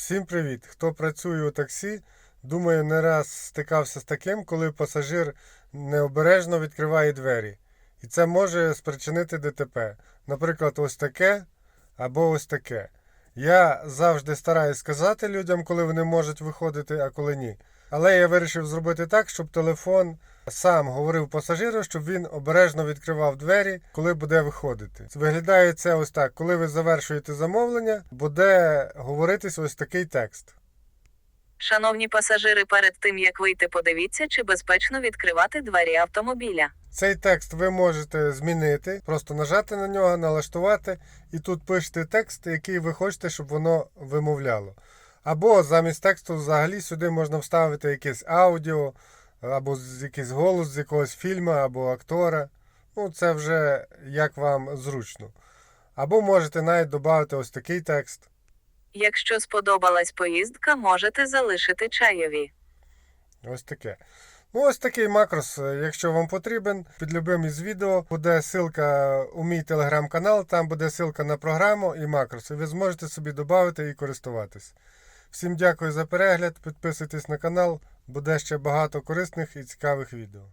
Всім привіт! Хто працює у таксі, думаю, не раз стикався з таким, коли пасажир необережно відкриває двері. І це може спричинити ДТП. Наприклад, ось таке або ось таке. Я завжди стараюсь сказати людям, коли вони можуть виходити, а коли ні. Але я вирішив зробити так, щоб телефон сам говорив пасажиру, щоб він обережно відкривав двері, коли буде виходити. Виглядає це ось так. Коли ви завершуєте замовлення, буде говоритись ось такий текст. Шановні пасажири, перед тим як вийти, подивіться, чи безпечно відкривати двері автомобіля. Цей текст ви можете змінити, просто нажати на нього, налаштувати, і тут пишете текст, який ви хочете, щоб воно вимовляло. Або замість тексту взагалі сюди можна вставити якесь аудіо, або з- якийсь голос з якогось фільму, або актора. Ну, це вже як вам зручно. Або можете навіть додати ось такий текст. Якщо сподобалась поїздка, можете залишити чайові. Ось таке. Ну, ось такий макрос, е, якщо вам потрібен, під любим із відео буде ссылка у мій телеграм-канал, там буде ссылка на програму і макрос, і ви зможете собі додати і користуватись. Всім дякую за перегляд, підписуйтесь на канал, буде ще багато корисних і цікавих відео.